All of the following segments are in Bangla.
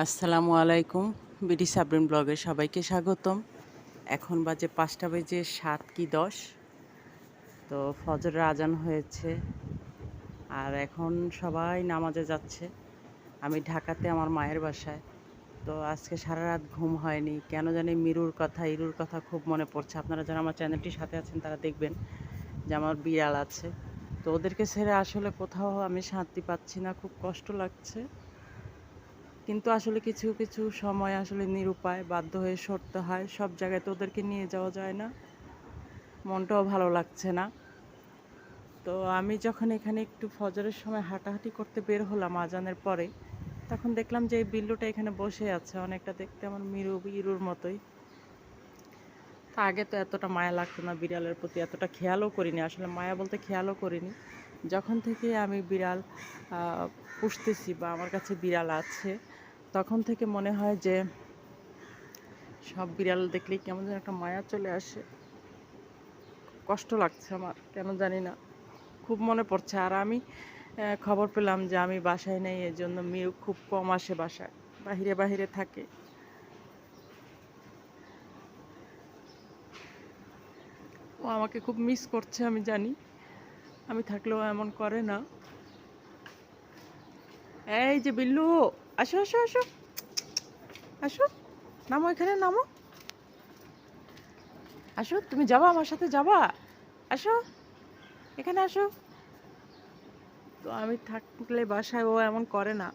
আসসালামু আলাইকুম, বিডি সাবরিন ব্লগে সবাইকে স্বাগতম। এখন বাজে পাঁচটা বেজে সাত কি দশ। তো ফজরের আজান হয়েছে, আর এখন সবাই নামাজে যাচ্ছে। আমি ঢাকাতে আমার মায়ের বাসায়। তো আজকে সারা রাত ঘুম হয়নি। কেন জানি মিরুর কথা, ইরুর কথা খুব মনে পড়ছে। আপনারা যারা আমার চ্যানেলটির সাথে আছেন, তারা দেখবেন যে আমার বিড়াল আছে। তো ওদেরকে ছেড়ে আসলে কোথাও আমি শান্তি পাচ্ছি না। খুব কষ্ট লাগছে। কিন্তু আসলে কিছু কিছু সময় আসলে নিরুপায়, বাধ্য হয়ে সরতে হয়। সব জায়গায় তো ওদেরকে নিয়ে যাওয়া যায় না। মনটাও ভালো লাগছে না। তো আমি যখন এখানে একটু ফজরের সময় হাঁটাহাঁটি করতে বের হলাম আজানের পরে, তখন দেখলাম যে এই বিল্লুটা এখানে বসে আছে। অনেকটা দেখতে আমার মিরু ইরুর মতোই। তা আগে তো এতটা মায়া লাগতো না বিড়ালের প্রতি। এতটা খেয়ালও করিনি। আসলে মায়া বলতে খেয়ালও করিনি। যখন থেকে আমি বিড়াল পুষতেছি বা আমার কাছে বিড়াল আছে, তখন থেকে মনে হয় যে সব বিড়াল দেখলেই কেমন যেন একটা মায়া চলে আসে। কষ্ট লাগছে আমার, কেন জানি না। খুব মনে পড়ছে। আর আমি খবর পেলাম যে আমি বাসায় নেই এর জন্য মিউ খুব কম আসে বাসায়, বাহিরে বাহিরে থাকে। ও আমাকে খুব মিস করছে, আমি জানি। আমি থাকলেও এমন করে না। এই যে বিল্লু, আসো আসো আসো। আসো, নামো এখানে, নামো। আসো, তুমি যাবা, আমার সাথে যাবা। আসো, এখানে আসো। তো আমি থাকলে বাসায় ও এমন করে না।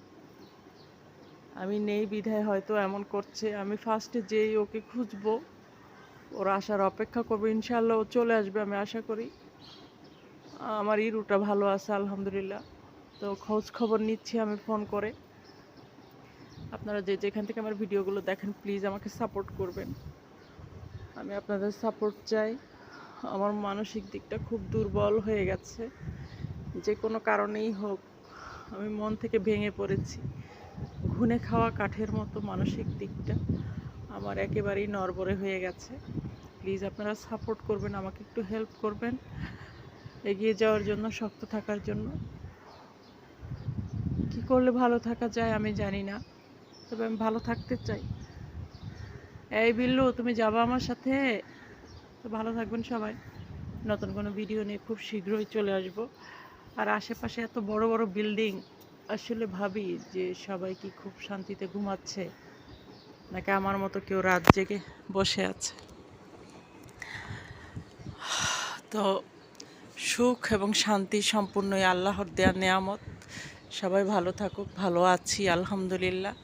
আমি নেই বিধায় হয়তো এমন করছে। আমি ফার্স্টে যেই ওকে খুঁজবো, ওর আসার অপেক্ষা করব। ইনশাল্লাহ ও চলে আসবে, আমি আশা করি। আমার ইরুটা ভালো আছে, আলহামদুলিল্লাহ। তো খোঁজ খবর নিচ্ছি আমি ফোন করে। আপনারা যে যেখান থেকে আমার ভিডিওগুলো দেখেন প্লিজ আমাকে সাপোর্ট করবেন। আমি আপনাদের সাপোর্ট চাই। আমার মানসিক দিকটা খুব দুর্বল হয়ে গেছে। যে কোনো কারণেই হোক, আমি মন থেকে ভেঙে পড়েছি। ঘুনে খাওয়া কাঠের মতো মানসিক দিকটা আমার একেবারেই নড়বড়ে হয়ে গেছে। প্লিজ আপনারা সাপোর্ট করবেন, আমাকে একটু হেল্প করবেন। এগিয়ে যাওয়ার জন্য, শক্ত থাকার জন্য। কি করলে ভালো থাকা যায় আমি জানি না, তবে আমি ভালো থাকতে চাই। এই বিল্লু, তুমি যাবা আমার সাথে? তো ভালো থাকবেন সবাই। নতুন কোনো ভিডিও নিয়ে খুব শীঘ্রই চলে আসব। আর আশেপাশে এত বড় বড় বিল্ডিং, আসলে ভাবি যে সবাই কি খুব শান্তিতে ঘুমাচ্ছে, নাকি আমার মতো কেউ রাত জেগে বসে আছে। তো সুখ এবং শান্তি সম্পূর্ণই আল্লাহর দেয়া নেয়ামত। সবাই ভালো থাকুক, ভালো আছি, আলহামদুলিল্লাহ।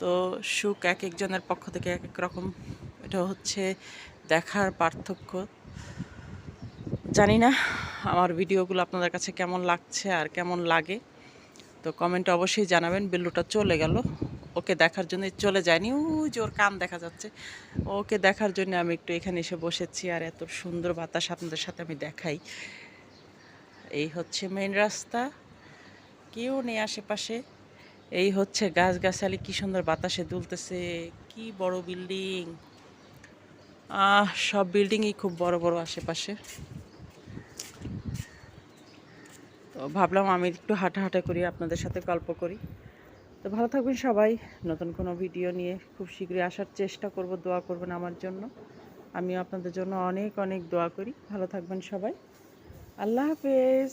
তো সুখ এক একজনের পক্ষ থেকে এক এক রকম। এটা হচ্ছে দেখার পার্থক্য। জানি না আমার ভিডিওগুলো আপনাদের কাছে কেমন লাগছে আর কেমন লাগে। তো কমেন্ট অবশ্যই জানাবেন, বিল্লুটা চলে গেল। ওকে দেখার জন্য চলে যায়নি। ওই যে ওর কান দেখা যাচ্ছে। ওকে দেখার জন্য আমি একটু এখানে এসে বসেছি আর এত সুন্দর বাতাস আপনাদের সাথে আমি দেখাই। এই হচ্ছে মেন রাস্তা। কেউ নেই আশেপাশে। এই হচ্ছে গাছগাছালি, কি সুন্দর বাতাসে দুলতেছে। কি বড় বিল্ডিং। আহ, সব বিল্ডিংই খুব বড় বড় আশেপাশে। তো ভাবলাম আমি একটু হাঁটাহাঁটা করি, আপনাদের সাথে গল্প করি। তো ভালো থাকবেন সবাই। নতুন কোনো ভিডিও নিয়ে খুব শীঘ্রই আসার চেষ্টা করব, দোয়া করবেন আমার জন্য। আমিও আপনাদের জন্য অনেক অনেক দোয়া করি। ভালো থাকবেন সবাই। আল্লাহ হাফেজ।